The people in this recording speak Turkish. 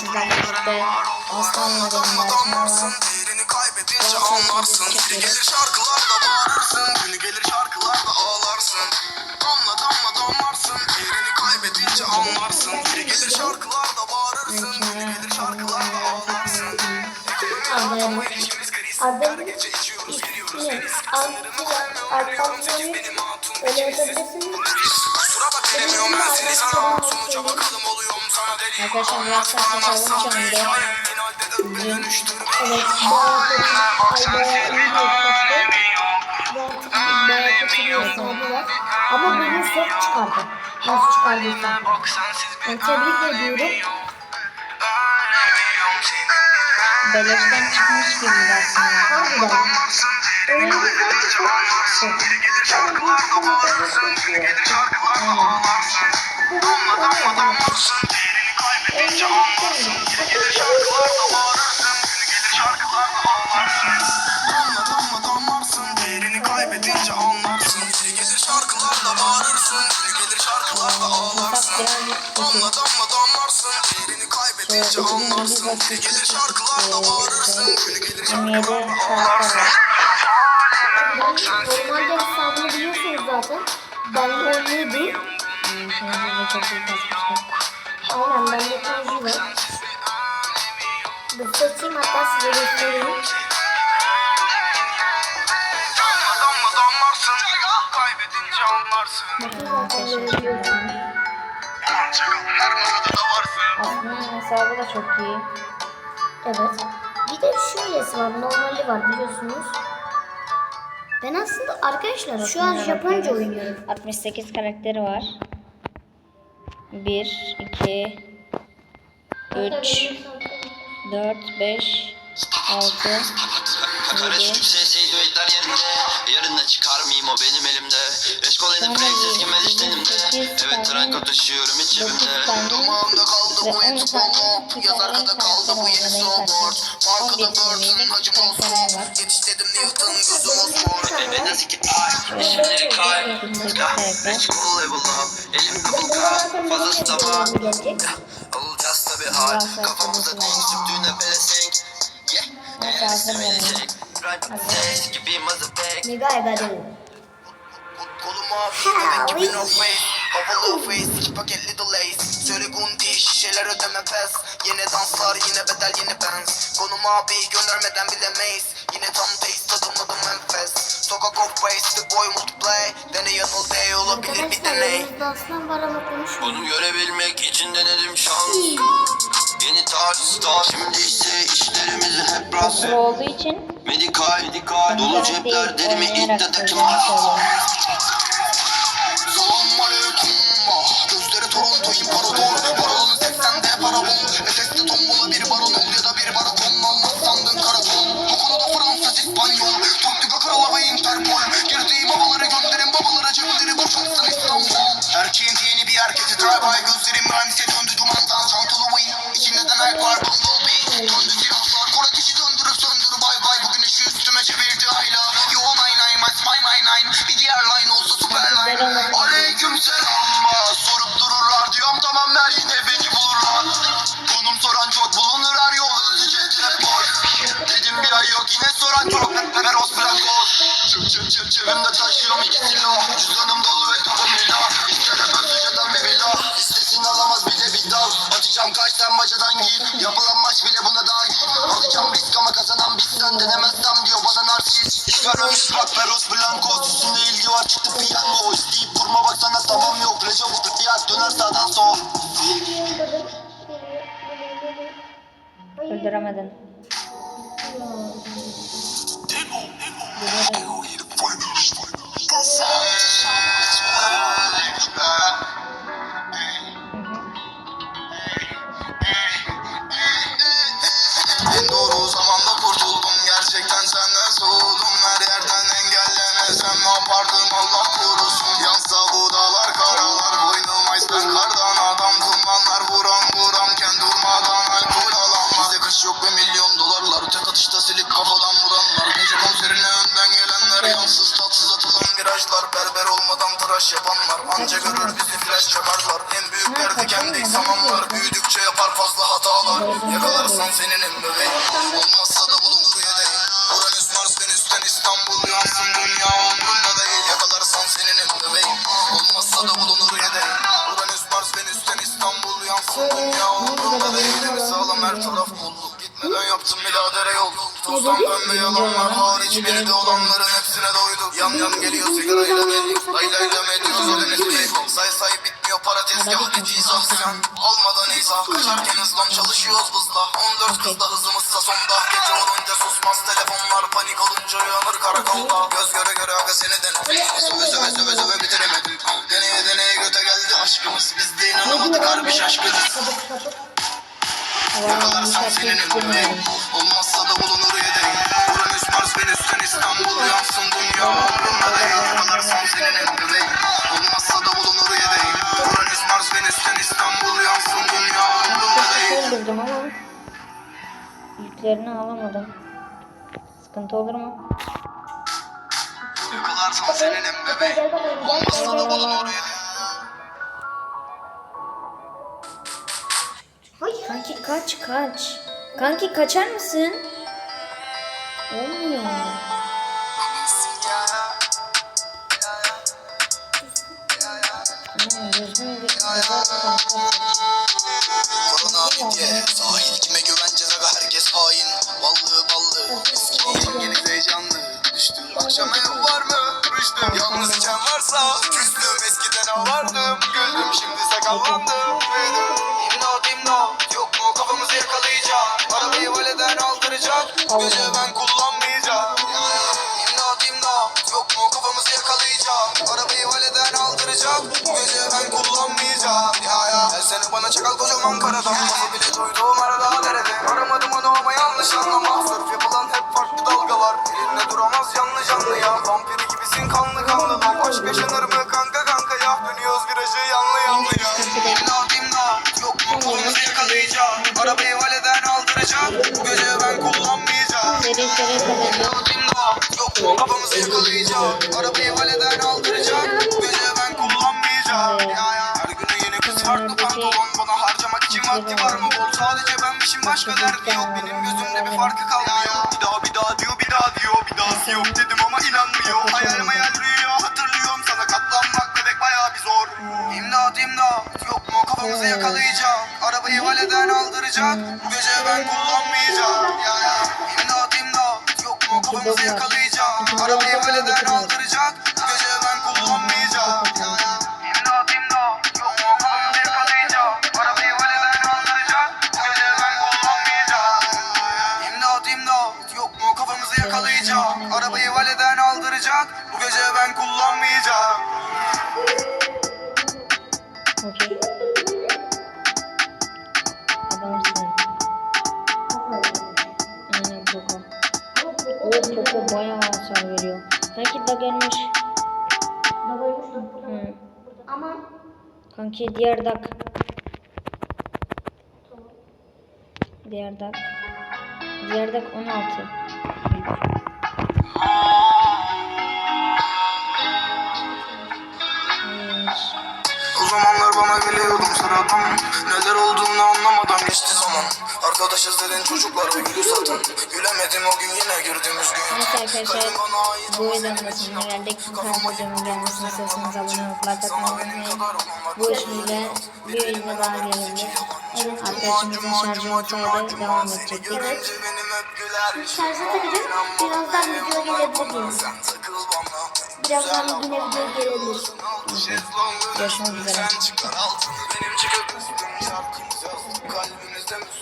sizlerle birlikte Aslan'la benim. Değerini kaybedince anlarsın. Biri gelir şarkılarda bağırırsın. Günü gelir şarkılarda ağlarsın. Damla damla damlarsın. Değerini kaybedince anlarsın. Biri gelir şarkılarda bağırırsın. Günü gelir şarkılarda ağlarsın. Adayım. Adayım. Gece içiyoruz giriyoruz Ne? Altıya arkamdan öyle yazabilirsiniz. Kusura bak demiyorum ben oluyor mu sana deli Arkadaşlar biraz saçma çalmış önümde. Finalde öp beni dönüştür Evet. Bayağı kötü. Ay bayağı iyi bir yaptı. Bayağı kötü bir hesabı var. Ama bugün ses çıkardı. Nasıl çıkardıysa. Ben gibi aslında. Harbiden. Öyle bir ses çıkardı. Damla damla damlarsın kaybedince anlarsın Biri gelir şarkılarda bağırırsın gelir şarkılarda ağlarsın Damla damla damlarsın kaybedince anlarsın Biri gelir şarkılarda bağırırsın gelir 27 şarkılarda şarkı var. Normalde hesabını biliyorsunuz zaten. Ben 17. Şimdi de çok Aynen bende tercih var. Dur seçeyim hatta size göstereyim. Aslında hesabı da çok iyi. Evet. Bir de şöylesi var. Normali var biliyorsunuz. Ben aslında arkadaşlar şu an Japonca oynuyorum. 68 karakteri var. 1, 2, 3, 4, 5, 6, 7, Yükselseydi öğütler yerinde. Yarın da çıkar mıyım o benim elimde. Eşkol edip renksiz gimel iştenimde Evet tranko taşıyorum iç 9 cebimde. Damağımda kaldı bu 10 eti tane polo Yaz arkada kaldı bu yeni snowboard Markada Burton hacım olsun. Yetiş dedim Newton gözüm osmor Bebe nasıl ki ay Şimdileri kay Ya Eşkol level up Elim double cup Fazlası tamam gelecek. Olacağız tabi hal Kafamızda konuşup düğüne belesenk Yeah verelim. tek Right Gibi mazapek Mega Egadil. Koluma bir gibi no face. Havalı face iki paketli de lace. Söyle gundi şişeler ödeme pes Yine danslar yine bedel yine benz. Konum abi göndermeden bilemeyiz Yine tam taste tadımladım enfes Sokak the boy multiplay Deney yanıl day olabilir bir deney aslan. Bunu görebilmek için denedim şans. Yeni tarz star Şimdi ise işlerimizi hep rast Pro olduğu için Medikal, medikal Dolu cepler değil, derimi oynayarak iddia by Gözlerim mühendise döndü dumandan Çantalı win İçinde de Nike var Bumblebee Döndü silahlar Kor ateşi döndürüp söndür bay bay. Bu güneşi üstüme çevirdi ayla. Yo nine nine my my my nine. Bir diğer line olsa superline Aleyküm selam. Sorup dururlar diyorum tamam ver yine beni bulurlar. Konum soran çok bulunur her yol hızlı cepler boy. Dedim bir ay yok yine soran çok. Eros Blancos Çıp çıp çıp cebimde taşıyorum iki silah. Cüzdanım dolu ve kapım lila İstesin alamaz bile bir dal. Atacağım kaç sen bacadan giy Yapılan maç bile buna dahil. Alacağım risk ama kazanan biz sen denemezsem diyor bana narsist. İş vermemiş bak Peros Blancos Üstünde ilgi var çıktı piyango. İsteyip durma baksana tamam yok. Recep bu fiyat döner sağdan sol. Öldüremedin. En Ve milyon dolarlar Tek atışta silip kafadan vuranlar. Gece konserine önden gelenler Yansız tatsız atılan virajlar. Berber olmadan tıraş yapanlar Anca görür bizi flash yaparlar En büyük derdi kendi insanlar Büyüdükçe yapar fazla hatalar. Yakalarsan seninim bebeğim. Olmazsa da bulunur yedeğim. Uranüs Mars Venüs'ten İstanbul yansın dünya umrunda değil. Yakalarsan seninim bebeğim. Olmazsa da bulunur yedeğim. Uranüs Mars Venüs'ten İstanbul yansın dünya umrunda değil. Evi sağlam her taraf bolluk Gitmeden yaptım biladere yol Tozdan pembe yalanlar hariç Geride olanların hepsine doyduk. Yan yan geliyor sigarayla belli Lay lay lay ediyoruz ödeniz Say say bitmiyor para tezgah dediğiz ah sen Almadan izah. Kaçarken hızlan çalışıyoruz hızla 14 kızla hızımızsa sonda. Gece olunca susmaz telefonlar. Panik olunca uyanır karakolda. Göz göre göre aga seni denedim. Söve söve söve söve bitiremedim. Deneye deneye göte geldi. Aşkımız Biz de inanamadık harbi şaşkınız. Yakalarsan seninim bebeğim Olmazsa da bulunur yedeğim Uranüs Mars Venüs'ten İstanbul yansın dünya. Umrumda değil. Yakalarsan seninim bebeğim Olmazsa da bulunur yedeğim Uranüs Mars Venüs'ten İstanbul yansın dünya. Umrumda değil. Öldürdüm ama yüklerini alamadım. Sıkıntı olur mu? Yakalarsan seninim bebeğim Olmazsa da bulunur yedeğim kaç kaç. Kanki kaçar mısın? Olmuyor. Korona midye Sahil kime güveneceğiz aga herkes hain Ballı ballı Eski yengeniz heyecanlı Düştüm akşam ev var mı? Rüştüm Yalnız iken varsa Küstüm eskiden ağlardım Güldüm şimdi sakallandım Valeden aldıracak gece ben kullanmayacağım. İmdat imdat. Yok mu? Kafamızı yakalayacak Arabayı valeden aldıracak gece ben kullanmayacağım. Ya ya. Gel seni bana çakal kocaman karadan Bana bile duyduğum arada derede. Aramadım onu ama yanlış anlama. Sörf yapılan hep farklı dalgalar. Elinde duramaz canlı canlı ya. Vampiri gibisin kanlı kanlı. Lan aşk yaşanır mı kanka kanka ya Dönüyoruz virajı yanlı yanlı ya. İmdat imdat. Yok mu? Kafamızı yakalayacak Arabayı valeden aldıracak Bu gece ben kullanmayacağım. Yok mu kafamızı yakalayacak Arabayı valeden aldıracak Bu gece ben kullanmayacağım. Ya ya. Her günü yeni kız farklı pantolon Bana harcamak için vakti var mı? Bol Sadece benmişim başka derdi yok. Benim gözümde bir farkı kalmıyor Bir daha bir daha diyor bir daha diyor. Bir dahası yok dedim ama inanmıyor. Hayal mayal rüya hatırlıyorum. Sana katlanmak bebek bayağı bir zor. İmdat imdat. Yok mu? Kafamızı yakalayacak Arabayı valeden aldıracak. Bu gece ben kullanmayacağım. Ya ya. İmdat imdat. Yok mu kafamızı yakalayacak? Arabayı valeden aldıracak. Bu gece ben kullanmayacağım. Ya ya. İmdat imdat. Yok mu kafamızı yakalayacak? Arabayı valeden aldıracak. Bu gece ben kullanmayacağım. İmdat imdat. Yok mu kafamızı yakalayacak? Arabayı valeden aldıracak. Bu gece ben kullanmayacağım Ama Kanki diğer dak. Diğer dak. Diğer dak 16. Evet. O zamanlar bana geliyordum sıradan Neler olduğunu anlamadan geçti zaman Arkadaşız dedin çocuklar ve gülü satın Gülemedim o gün yine girdiğimiz gün Neyse arkadaşlar bu videonun sonuna geldik. Kafama videonun gelmesini istiyorsanız abone olup like atmayı unutmayın. Bu bir video daha gelebilir. evet. Arkadaşımızın şarjı olsaydı devam hep güler Şarja takacağım. Birazdan video gelebilir Birazdan yine video gelebilir. Görüşmek üzere. Sen